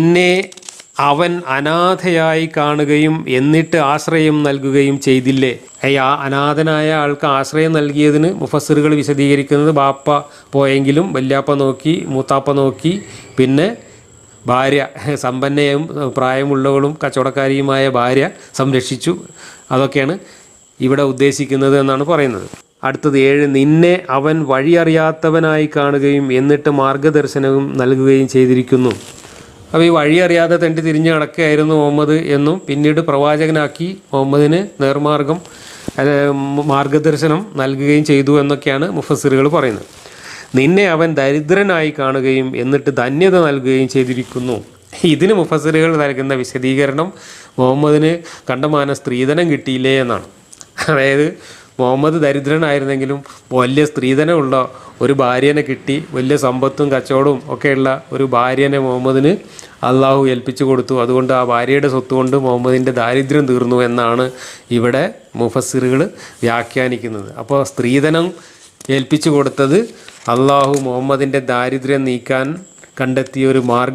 നിന്നെ അവൻ അനാഥയായി കാണുകയും എന്നിട്ട് ആശ്രയം നൽകുകയും ചെയ്തില്ലേ? ആ അനാഥനായ ആൾക്ക് ആശ്രയം നൽകിയതിന് മുഫസറുകൾ വിശദീകരിക്കുന്നത് ബാപ്പ പോയെങ്കിലും വല്യാപ്പ നോക്കി മൂത്താപ്പ നോക്കി. പിന്നെ ഭാര്യ സമ്പന്നയും പ്രായമുള്ളവളും കച്ചവടക്കാരിയുമായ ഭാര്യ സംരക്ഷിച്ചു. അതൊക്കെയാണ് ഇവിടെ ഉദ്ദേശിക്കുന്നത് എന്നാണ് പറയുന്നത്. അടുത്തത് ഏഴ് നിന്നെ അവൻ വഴിയറിയാത്തവനായി കാണുകയും എന്നിട്ട് മാർഗദർശനവും നൽകുകയും ചെയ്തിരിക്കുന്നു. അപ്പോൾ ഈ വഴി അറിയാതെ തെണ്ടി തിരിഞ്ഞ് നടക്കുകയായിരുന്നു മുഹമ്മദ് എന്നും പിന്നീട് പ്രവാചകനാക്കി മുഹമ്മദിന് നേർമാർഗം മാർഗദർശനം നൽകുകയും ചെയ്തു എന്നൊക്കെയാണ് മുഫസിറുകൾ പറയുന്നത്. നിന്നെ അവൻ ദരിദ്രനായി കാണുകയും എന്നിട്ട് ധന്യത നൽകുകയും ചെയ്തിരിക്കുന്നു. ഇതിന് മുഫസ്സിറുകൾ നൽകുന്ന വിശദീകരണം മുഹമ്മദിന് കണ്ടമാന സ്ത്രീധനം കിട്ടിയില്ലേ എന്നാണ്. അതായത് മുഹമ്മദ് ദരിദ്രനായിരുന്നെങ്കിലും വലിയ സ്ത്രീധനമുള്ള ഒരു ഭാര്യനെ കിട്ടി വലിയ സമ്പത്തും കച്ചവടവും ഒക്കെയുള്ള ഒരു ഭാര്യനെ മുഹമ്മദിന് അള്ളാഹു ഏൽപ്പിച്ചു കൊടുത്തു. അതുകൊണ്ട് ആ ഭാര്യയുടെ സ്വത്ത് കൊണ്ട് മുഹമ്മദിന്റെ ദാരിദ്ര്യം തീർന്നു എന്നാണ് ഇവിടെ മുഫസ്സിറുകൾ വ്യാഖ്യാനിക്കുന്നത്. അപ്പോൾ സ്ത്രീധനം ഏൽപ്പിച്ചു കൊടുത്തത് അള്ളാഹു മുഹമ്മദിന്റെ ദാരിദ്ര്യം നീക്കാൻ കണ്ടെത്തിയ ഒരു മാർഗം